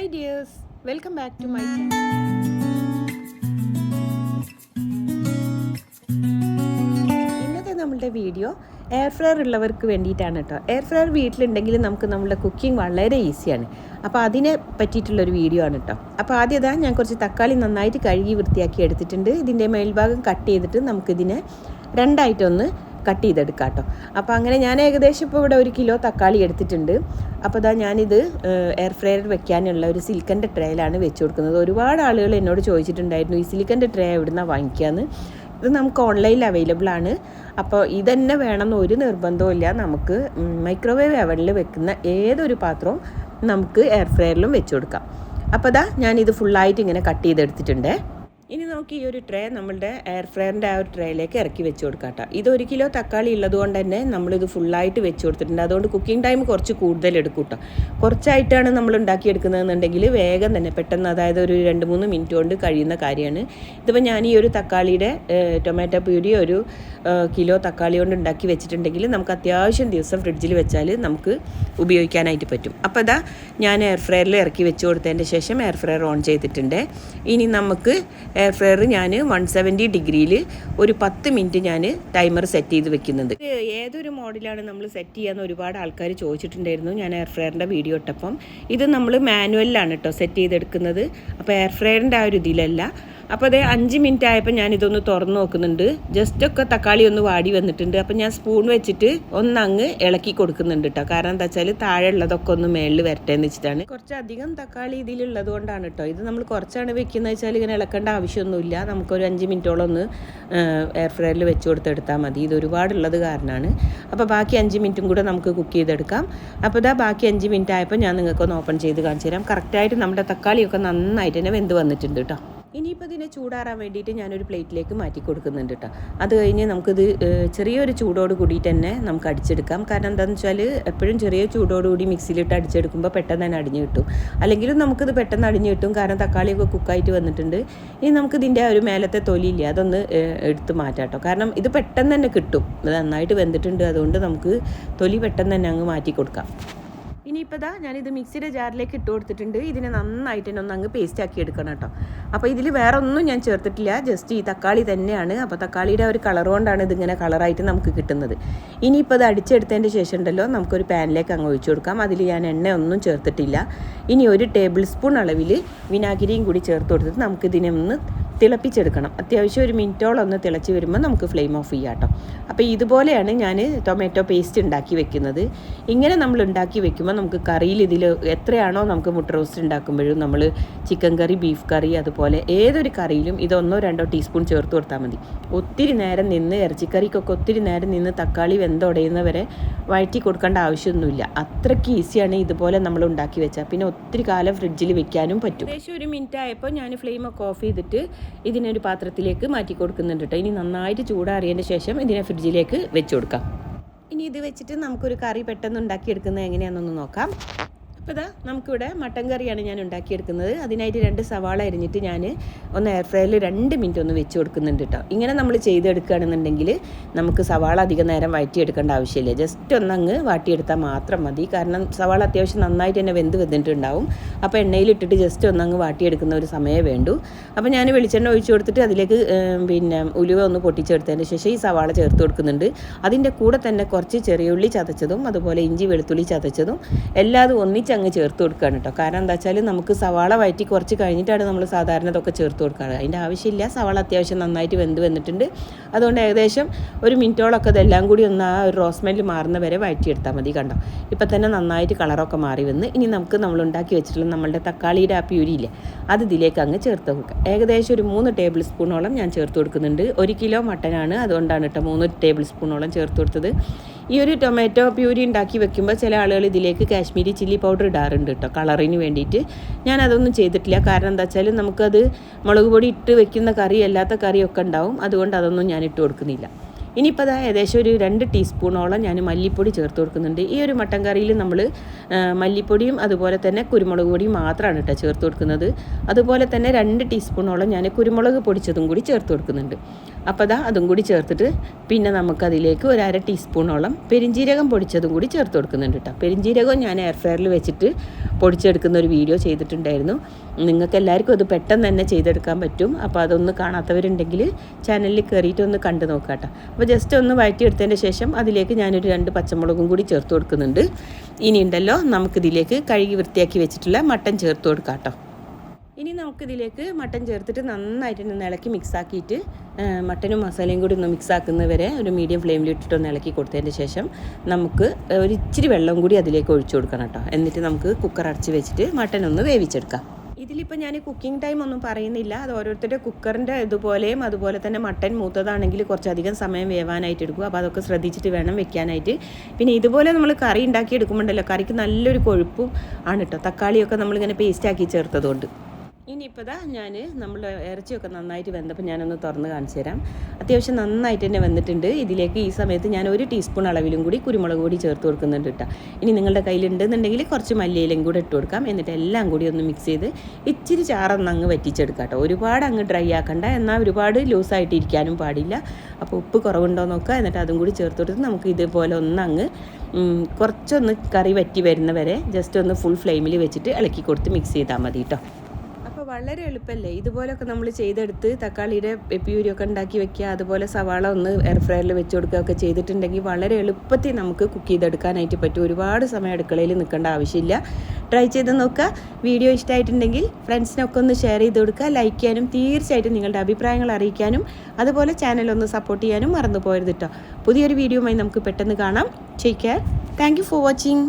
Hi dears welcome back to my channel ഇന്നത്തെ നമ്മളുടെ video air fryer ഉള്ളവർക്ക് വേണ്ടിയിട്ടാണ് കേട്ടോ. എയർ ഫ്രയർ വീട്ടിലുണ്ടെങ്കിൽ നമുക്ക് നമ്മുടെ കുക്കിംഗ് വളരെ ഈസിയാണ് അപ്പോൾ അതിനെ പറ്റിയിട്ടുള്ളൊരു വീഡിയോ ആണ് കേട്ടോ. അപ്പോൾ ആദ്യം ഞാൻ കുറച്ച് തക്കാളി നന്നായിട്ട് കഴുകി വൃത്തിയാക്കി എടുത്തിട്ടുണ്ട്. ഇതിന്റെ മേൽഭാഗം കട്ട് ചെയ്തിട്ട് നമുക്കിതിനെ രണ്ടായിട്ടൊന്ന് കട്ട് ചെയ്തെടുക്കാം കേട്ടോ. അപ്പോൾ അങ്ങനെ ഞാൻ ഏകദേശം ഇപ്പോൾ ഇവിടെ ഒരു കിലോ തക്കാളി എടുത്തിട്ടുണ്ട്. അപ്പോൾ ഇതാ ഞാനിത് എയർ ഫ്രയർ വെക്കാനുള്ള ഒരു സിലിക്കന്റെ ട്രേയിലാണ് വെച്ച് കൊടുക്കുന്നത്. ഒരുപാട് ആളുകൾ എന്നോട് ചോദിച്ചിട്ടുണ്ടായിരുന്നു ഈ സിലിക്കന്റെ ട്രേ എവിടുന്ന വാങ്ങിക്കാമെന്ന് ഇത് നമുക്ക് ഓൺലൈനിൽ അവൈലബിൾ ആണ്. അപ്പോൾ ഇതന്നെ വേണമെന്ന് ഒരു നിർബന്ധവും നമുക്ക് മൈക്രോവേവ് അവനിൽ വെക്കുന്ന ഏതൊരു പാത്രവും നമുക്ക് എയർ ഫ്രയറിലും വെച്ച് കൊടുക്കാം. അപ്പോൾ ഇതാ ഞാനിത് ഫുള്ളായിട്ട് ഇങ്ങനെ കട്ട് ചെയ്തെടുത്തിട്ടുണ്ട്. ഇനി നമുക്ക് ഈ ഒരു ട്രേ നമ്മളുടെ എയർ ഫ്രയറിന്റെ ആ ഒരു ട്രേയിലേക്ക് ഇറക്കി വെച്ച് കൊടുക്കാം ഇത് ഒരു കിലോ തക്കാളി ഉള്ളതുകൊണ്ട് തന്നെ നമ്മളിത് ഫുള്ളായിട്ട് വെച്ച് കൊടുത്തിട്ടുണ്ട്. അതുകൊണ്ട് കുക്കിംഗ് ടൈം കുറച്ച് കൂടുതൽ എടുക്കും കേട്ടോ കുറച്ചായിട്ടാണ് നമ്മൾ ഉണ്ടാക്കിയെടുക്കുന്നതെന്നുണ്ടെങ്കിൽ വേഗം തന്നെ പെട്ടെന്ന് അതായത് ഒരു രണ്ട് മൂന്ന് മിനിറ്റ് കൊണ്ട് കഴിയുന്ന കാര്യമാണ്. ഇതിപ്പോൾ ഞാൻ ഈ ഒരു തക്കാളിയുടെ ടൊമാറ്റോ പ്യൂരി ഒരു കിലോ തക്കാളി കൊണ്ട് ഉണ്ടാക്കി വെച്ചിട്ടുണ്ടെങ്കിൽ നമുക്ക് അത്യാവശ്യം ദിവസം ഫ്രിഡ്ജിൽ വെച്ചാൽ നമുക്ക് ഉപയോഗിക്കാനായിട്ട് പറ്റും. അപ്പോൾ അതാ ഞാൻ എയർ ഫ്രയറിൽ ഇറക്കി വെച്ച് കൊടുത്തതിന്റെ ശേഷം എയർ ഫ്രയർ ഓൺ ചെയ്തിട്ടുണ്ട്. ഇനി നമുക്ക് എയർ ഫ്രയർ ഞാൻ വൺ സെവന്റി ഡിഗ്രിയിൽ ഒരു പത്ത് മിനിറ്റ് ഞാൻ ടൈമർ സെറ്റ് ചെയ്ത് വെക്കുന്നുണ്ട് ഏതൊരു മോഡലാണ് നമ്മൾ സെറ്റ് ചെയ്യാന്ന് ഒരുപാട് ആൾക്കാർ ചോദിച്ചിട്ടുണ്ടായിരുന്നു. ഞാൻ എയർ ഫ്രയറിന്റെ വീഡിയോ ഇട്ടപ്പം. ഇത് നമ്മൾ മാനുവലിലാണ് കേട്ടോ സെറ്റ് ചെയ്തെടുക്കുന്നത്. അപ്പോൾ എയർ ഫ്രയറിന്റെ ആ ഒരു ഇതിലല്ല. അപ്പോൾ അതേ അഞ്ച് മിനിറ്റ് ആയപ്പോൾ ഞാൻ ഇതൊന്ന് തുറന്ന് നോക്കുന്നുണ്ട്. ജസ്റ്റ് ഒക്കെ തക്കാളി ഒന്ന് വാടി വന്നിട്ടുണ്ട്. അപ്പോൾ ഞാൻ സ്പൂൺ വെച്ചിട്ട് ഒന്നങ്ങ് ഇളക്കി കൊടുക്കുന്നുണ്ട് കേട്ടോ കാരണം എന്താ വെച്ചാൽ താഴെ ഉള്ളതൊക്കെ ഒന്ന് മേളിൽ വരട്ടെ എന്ന് വെച്ചിട്ടാണ്. കുറച്ചധികം തക്കാളി ഇതിലുള്ളത് കൊണ്ടാണ് കേട്ടോ ഇത് നമ്മൾ കുറച്ചാണ് വെക്കുന്നത് വെച്ചാൽ ഇങ്ങനെ ഇളക്കേണ്ട ആവശ്യമൊന്നുമില്ല. നമുക്കൊരു അഞ്ച് മിനിറ്റോളം ഒന്ന് എയർ ഫ്രയറിൽ വെച്ച് കൊടുത്തെടുത്താൽ മതി. ഇത് ഒരുപാടുള്ളത് കാരണമാണ് അപ്പോൾ ബാക്കി അഞ്ച് മിനിറ്റും കൂടെ നമുക്ക് കുക്ക് ചെയ്തെടുക്കാം. അപ്പോൾ ഇതാ ബാക്കി അഞ്ച് മിനിറ്റ് ആയപ്പോൾ ഞാൻ നിങ്ങൾക്കൊന്ന് ഓപ്പൺ ചെയ്ത് കാണിച്ചു തരാം കറക്റ്റായിട്ട് നമ്മുടെ തക്കാളിയൊക്കെ നന്നായിട്ട് തന്നെ വെന്ത് വന്നിട്ടുണ്ട് കേട്ടോ ഇനിയിപ്പോൾ ഇതിനെ ചൂടാറാൻ വേണ്ടിയിട്ട് ഞാനൊരു പ്ലേറ്റിലേക്ക് മാറ്റി കൊടുക്കുന്നുണ്ട് കേട്ടോ അത് കഴിഞ്ഞ് നമുക്കിത് ചെറിയൊരു ചൂടോട് കൂടിയിട്ട് തന്നെ നമുക്ക് അടിച്ചെടുക്കാം. കാരണം എന്താണെന്ന് വെച്ചാൽ എപ്പോഴും ചെറിയ ചൂടോട് കൂടി മിക്സിയിലിട്ട് അടിച്ചെടുക്കുമ്പോൾ പെട്ടെന്ന് തന്നെ അടിഞ്ഞ് കിട്ടും. അല്ലെങ്കിലും നമുക്കിത് പെട്ടെന്ന് അടിഞ്ഞ് കിട്ടും. കാരണം തക്കാളിയൊക്കെ കുക്കായിട്ട് വന്നിട്ടുണ്ട്. ഇനി നമുക്കിതിന്റെ ഒരു മേലത്തെ തൊലിയില്ല അതൊന്ന് എടുത്ത് മാറ്റാം കേട്ടോ കാരണം ഇത് പെട്ടെന്ന് തന്നെ കിട്ടും. ഇത് നന്നായിട്ട് വെന്തിട്ടുണ്ട്. അതുകൊണ്ട് നമുക്ക് തൊലി പെട്ടെന്ന് തന്നെ അങ്ങ് മാറ്റി കൊടുക്കാം. ഇനിയിപ്പോൾ ഇതാ ഞാനിത് മിക്സിയുടെ ജാറിലേക്ക് ഇട്ട് കൊടുത്തിട്ടുണ്ട്. ഇതിനെ നന്നായിട്ട് തന്നെ ഒന്ന് അങ്ങ് പേസ്റ്റ് ആക്കി എടുക്കണം കേട്ടോ. അപ്പോൾ ഇതിൽ വേറെ ഒന്നും ഞാൻ ചേർത്തിട്ടില്ല. ജസ്റ്റ് ഈ തക്കാളി തന്നെയാണ്. അപ്പോൾ തക്കാളിയുടെ ഒരു കളർ കൊണ്ടാണ് ഇതിങ്ങനെ കളറായിട്ട് നമുക്ക് കിട്ടുന്നത്. ഇനിയിപ്പോൾ ഇത് അടിച്ചെടുത്തതിന്റെ ശേഷം ഉണ്ടല്ലോ നമുക്കൊരു പാനിലേക്ക് അങ്ങ് ഒഴിച്ചു കൊടുക്കാം. അതിൽ ഞാൻ എണ്ണ ഒന്നും ചേർത്തിട്ടില്ല. ഇനി ഒരു ടേബിൾ സ്പൂൺ അളവിൽ വിനാഗിരിയും കൂടി ചേർത്ത് കൊടുത്തിട്ട് നമുക്കിതിനെ ഒന്ന് തിളപ്പിച്ചെടുക്കണം. അത്യാവശ്യം ഒരു മിനിറ്റോളം ഒന്ന് തിളച്ച് വരുമ്പോൾ നമുക്ക് ഫ്ലെയിം ഓഫ് ചെയ്യാം കേട്ടോ. അപ്പോൾ ഇതുപോലെയാണ് ഞാൻ ടൊമാറ്റോ പേസ്റ്റ് ഉണ്ടാക്കി വെക്കുന്നത്. ഇങ്ങനെ നമ്മൾ ഉണ്ടാക്കി വെക്കുമ്പോൾ നമുക്ക് കറിയിൽ ഇതിൽ എത്രയാണോ നമുക്ക് മുട്ട റോസ്റ്റ് ഉണ്ടാക്കുമ്പോഴും നമ്മൾ ചിക്കൻ കറി ബീഫ് കറി അതുപോലെ ഏതൊരു കറിയിലും ഇതൊന്നോ രണ്ടോ ടീസ്പൂൺ ചേർത്ത് കൊടുത്താൽ മതി. ഒത്തിരി നേരം നിന്ന് ഇറച്ചിക്കറിക്കൊക്കെ ഒത്തിരി നേരം നിന്ന് തക്കാളി വെന്തുടയുന്നവരെ വഴറ്റി കൊടുക്കേണ്ട ആവശ്യമൊന്നുമില്ല. അത്രയ്ക്ക് ഈസിയാണ് ഇതുപോലെ നമ്മൾ ഉണ്ടാക്കി വെച്ചാൽ. പിന്നെ ഒത്തിരി കാലം ഫ്രിഡ്ജിൽ വെക്കാനും പറ്റും. ഏകദേശം ഒരു മിനിറ്റ് ആയപ്പോൾ ഞാൻ ഫ്ലെയിമൊക്കെ ഓഫ് ചെയ്തിട്ട് ഇതിനൊരു പാത്രത്തിലേക്ക് മാറ്റി കൊടുക്കുന്നുണ്ട് കേട്ടോ ഇനി നന്നായിട്ട് ചൂടാറിയതിന് ശേഷം ഇതിനെ ഫ്രിഡ്ജിലേക്ക് വെച്ച് കൊടുക്കാം. ഇനി ഇത് വെച്ചിട്ട് നമുക്കൊരു കറി പെട്ടെന്ന് ഉണ്ടാക്കിയെടുക്കുന്നത് എങ്ങനെയാണെന്നൊന്ന് നോക്കാം. അപ്പോൾ ഇതാ നമുക്കിവിടെ മട്ടൻ കറിയാണ് ഞാൻ ഉണ്ടാക്കിയെടുക്കുന്നത്. അതിനായിട്ട് രണ്ട് സവാള അരിഞ്ഞിട്ട് ഞാൻ ഒന്ന് എയർ ഫ്രയറിൽ രണ്ട് മിനിറ്റ് ഒന്ന് വെച്ച് കൊടുക്കുന്നുണ്ട് കേട്ടോ ഇങ്ങനെ നമ്മൾ ചെയ്തെടുക്കുകയാണെന്നുണ്ടെങ്കിൽ നമുക്ക് സവാള അധികം നേരം വഴറ്റിയെടുക്കേണ്ട ആവശ്യമില്ല. ജസ്റ്റ് ഒന്ന് അങ്ങ് വാട്ടിയെടുത്താൽ മാത്രം മതി. കാരണം സവാള അത്യാവശ്യം നന്നായിട്ട് തന്നെ വെന്ത് വെന്തിട്ടുണ്ടാവും. അപ്പോൾ എണ്ണയിലിട്ടിട്ട് ജസ്റ്റ് ഒന്ന് അങ്ങ് വാട്ടിയെടുക്കുന്ന ഒരു സമയമേ വേണ്ടു. അപ്പോൾ ഞാൻ വെളിച്ചെണ്ണ ഒഴിച്ചു കൊടുത്തിട്ട് അതിലേക്ക് പിന്നെ ഉലുവ ഒന്ന് പൊട്ടിച്ചെടുത്തതിന് ശേഷം ഈ സവാള ചേർത്ത് കൊടുക്കുന്നുണ്ട്. അതിന്റെ കൂടെ തന്നെ കുറച്ച് ചെറിയുള്ളി ചതച്ചതും അതുപോലെ ഇഞ്ചി വെളുത്തുള്ളി ചതച്ചതും എല്ലാതും ഒന്നിച്ചങ്ങ് ചേർത്ത് കൊടുക്കുകയാണ് കേട്ടോ. കാരണം എന്താ വെച്ചാൽ നമുക്ക് സവാള വയറ്റി കുറച്ച് കഴിഞ്ഞിട്ടാണ് നമ്മൾ സാധാരണ ഇതൊക്കെ ചേർത്ത് കൊടുക്കാറ്. അതിന്റെ ആവശ്യമില്ല. സവാള അത്യാവശ്യം നന്നായിട്ട് വെന്ത് വന്നിട്ടുണ്ട്. അതുകൊണ്ട് ഏകദേശം ഒരു മിനിറ്റോളൊക്കെ ഇതെല്ലാം കൂടി ഒന്ന് ആ ഒരു റോസ്മെല്ല് മാറുന്ന വരെ വഴറ്റിയെടുത്താൽ മതി കണ്ടോ. ഇപ്പം തന്നെ നന്നായിട്ട് കളറൊക്കെ മാറി വന്ന് ഇനി നമുക്ക് നമ്മൾ ഉണ്ടാക്കി വെച്ചിട്ടുള്ള നമ്മളുടെ തക്കാളിയുടെ ആ പ്യൂരിയില്ലേ അത് ഇതിലേക്ക് അങ്ങ് ചേർത്ത് കൊടുക്കുക. ഏകദേശം ഒരു മൂന്ന് ടേബിൾ സ്പൂണോളം ഞാൻ ചേർത്ത് കൊടുക്കുന്നുണ്ട്. ഒരു കിലോ മട്ടനാണ് അതുകൊണ്ടാണ് കേട്ടോ മൂന്ന് ടേബിൾ സ്പൂണോളം ചേർത്ത് കൊടുത്തത്. ഈ ഒരു ടൊമാറ്റോ പ്യൂരി ഉണ്ടാക്കി വെക്കുമ്പോൾ ചില ആളുകൾ ഇതിലേക്ക് കാശ്മീരി ചില്ലി പൗഡർ ഇടാറുണ്ട് കേട്ടോ കളറിന് വേണ്ടിയിട്ട്. ഞാൻ അതൊന്നും ചെയ്തിട്ടില്ല. കാരണം എന്താ വെച്ചാൽ നമുക്കത് മുളക് പൊടി ഇട്ട് വെക്കുന്ന കറി അല്ലാത്ത കറിയൊക്കെ ഉണ്ടാവും. അതുകൊണ്ട് അതൊന്നും ഞാൻ ഇട്ട് കൊടുക്കുന്നില്ല. ഇനിയിപ്പോൾ അതാ ഏകദേശം ഒരു രണ്ട് ടീസ്പൂണോളം ഞാൻ മല്ലിപ്പൊടി ചേർത്ത് കൊടുക്കുന്നുണ്ട്. ഈ ഒരു മട്ടൻ കറിയിൽ നമ്മൾ മല്ലിപ്പൊടിയും അതുപോലെ തന്നെ കുരുമുളക് പൊടിയും മാത്രമാണ് കേട്ടോ ചേർത്ത് കൊടുക്കുന്നത്. അതുപോലെ തന്നെ രണ്ട് ടീസ്പൂണോളം ഞാൻ കുരുമുളക് പൊടിച്ചതും കൂടി ചേർത്ത് കൊടുക്കുന്നുണ്ട്. അപ്പോൾ അതാ അതും കൂടി ചേർത്തിട്ട് പിന്നെ നമുക്കതിലേക്ക് ഒരു അര ടീസ്പൂണോളം പെരിഞ്ജീരകം പൊടിച്ചതും കൂടി ചേർത്ത് കൊടുക്കുന്നുണ്ട് കേട്ടോ. പെരിഞ്ജീരകം ഞാൻ എയർ ഫ്രയറിൽ വെച്ചിട്ട് പൊടിച്ചെടുക്കുന്ന ഒരു വീഡിയോ ചെയ്തിട്ടുണ്ടായിരുന്നു. നിങ്ങൾക്ക് എല്ലാവർക്കും അത് പെട്ടെന്ന് തന്നെ ചെയ്തെടുക്കാൻ പറ്റും. അപ്പോൾ അതൊന്ന് കാണാത്തവരുണ്ടെങ്കിൽ ചാനലിൽ കയറിയിട്ട് ഒന്ന് കണ്ടു നോക്കാം കേട്ടോ. അപ്പോൾ ജസ്റ്റ് ഒന്ന് വഴറ്റിയെടുത്തതിന്റെ ശേഷം അതിലേക്ക് ഞാനൊരു രണ്ട് പച്ചമുളകും കൂടി ചേർത്ത് കൊടുക്കുന്നുണ്ട്. ഇനിയുണ്ടല്ലോ നമുക്കിതിലേക്ക് കഴുകി വൃത്തിയാക്കി വെച്ചിട്ടുള്ള മട്ടൻ ചേർത്ത് കൊടുക്കാം കേട്ടോ. ഇനി നമുക്കിതിലേക്ക് മട്ടൻ ചേർത്തിട്ട് നന്നായിട്ട് ഒന്ന് ഇളക്കി മിക്സ് ആക്കിയിട്ട് ആ, മട്ടനും മസാലയും കൂടി ഒന്ന് മിക്സ് ആക്കുന്നത് വരെ ഒരു മീഡിയം ഫ്ലെയിമിൽ ഇട്ടിട്ട് ഒന്ന് ഇളക്കി കൊടുത്തതിന് ശേഷം നമുക്ക് ഒരു ഇച്ചിരി വെള്ളം കൂടി അതിലേക്ക് ഒഴിച്ചു കൊടുക്കണം കേട്ടോ. എന്നിട്ട് നമുക്ക് കുക്കർ അടച്ച് വെച്ചിട്ട് മട്ടൻ ഒന്ന് വേവിച്ചെടുക്കാം. ഇതിലിപ്പോൾ ഞാൻ കുക്കിംഗ് ടൈം ഒന്നും പറയുന്നില്ല. അത് ഓരോരുത്തരുടെ കുക്കറിന്റെ ഇതുപോലെയും അതുപോലെ തന്നെ മട്ടൻ മൂത്തതാണെങ്കിൽ കുറച്ചധികം സമയം വേവാനായിട്ട് എടുക്കും. അപ്പോൾ അതൊക്കെ ശ്രദ്ധിച്ചിട്ട് വേണം വെക്കാനായിട്ട്. പിന്നെ ഇതുപോലെ നമ്മൾ കറി ഉണ്ടാക്കി എടുക്കുമ്പോണ്ടല്ലോ കറിക്ക് നല്ലൊരു കൊഴുപ്പും ആണ് കേട്ടോ തക്കാളിയൊക്കെ നമ്മളിങ്ങനെ പേസ്റ്റാക്കി ചേർത്തതുകൊണ്ട്. ഇനിയിപ്പോൾ ഇതാ ഞാൻ നമ്മൾ ഇറച്ചിയൊക്കെ നന്നായിട്ട് വെന്തപ്പോൾ ഞാനൊന്ന് തുറന്ന് കാണിച്ചു തരാം. അത്യാവശ്യം നന്നായിട്ട് തന്നെ വന്നിട്ടുണ്ട്. ഇതിലേക്ക് ഈ സമയത്ത് ഞാൻ ഒരു ടീസ്പൂൺ അളവിലും കൂടി കുരുമുളക് പൊടി ചേർത്ത് കൊടുക്കുന്നുണ്ട് കേട്ടോ. ഇനി നിങ്ങളുടെ കയ്യിലുണ്ടെന്നുണ്ടെങ്കിൽ കുറച്ച് മല്ലിയിലും കൂടി ഇട്ട് കൊടുക്കാം. എന്നിട്ട് എല്ലാം കൂടി ഒന്ന് മിക്സ് ചെയ്ത് ഇച്ചിരി ചാറൊന്ന് അങ്ങ് വറ്റിച്ചെടുക്കാം കേട്ടോ. ഒരുപാട് അങ്ങ് ഡ്രൈ ആക്കണ്ട. എന്നാൽ ഒരുപാട് ലൂസായിട്ട് ഇരിക്കാനും പാടില്ല. അപ്പോൾ ഉപ്പ് കുറവുണ്ടോ നോക്കുക. എന്നിട്ട് അതും കൂടി ചേർത്ത് കൊടുത്ത് നമുക്ക് ഇതുപോലെ ഒന്ന് അങ്ങ് കുറച്ചൊന്ന് കറി വറ്റി വരുന്നവരെ ജസ്റ്റ് ഒന്ന് ഫുൾ ഫ്ലെയിമിൽ വെച്ചിട്ട് ഇളക്കി കൊടുത്ത് മിക്സ് ചെയ്താൽ മതി കേട്ടോ. വളരെ എളുപ്പമല്ലേ ഇതുപോലൊക്കെ നമ്മൾ ചെയ്തെടുത്ത് തക്കാളിയുടെ പ്യൂരിയൊക്കെ ഉണ്ടാക്കി വെക്കുക അതുപോലെ സവാള ഒന്ന് എയർ ഫ്രയറിൽ വെച്ച് കൊടുക്കുകയൊക്കെ ചെയ്തിട്ടുണ്ടെങ്കിൽ വളരെ എളുപ്പത്തിൽ നമുക്ക് കുക്ക് ചെയ്തെടുക്കാനായിട്ട് പറ്റും. ഒരുപാട് സമയം അടുക്കളയിൽ നിൽക്കേണ്ട ആവശ്യമില്ല. ട്രൈ ചെയ്ത് നോക്കുക. വീഡിയോ ഇഷ്ടമായിട്ടുണ്ടെങ്കിൽ ഫ്രണ്ട്സിനൊക്കെ ഒന്ന് ഷെയർ ചെയ്ത് കൊടുക്കുക. ലൈക്ക് ചെയ്യാനും തീർച്ചയായിട്ടും നിങ്ങളുടെ അഭിപ്രായങ്ങൾ അറിയിക്കാനും അതുപോലെ ചാനൽ ഒന്ന് സപ്പോർട്ട് ചെയ്യാനും മറന്നു പോയത് കേട്ടോ പുതിയൊരു വീഡിയോയുമായി നമുക്ക് പെട്ടെന്ന് കാണാം. Take care thank for watching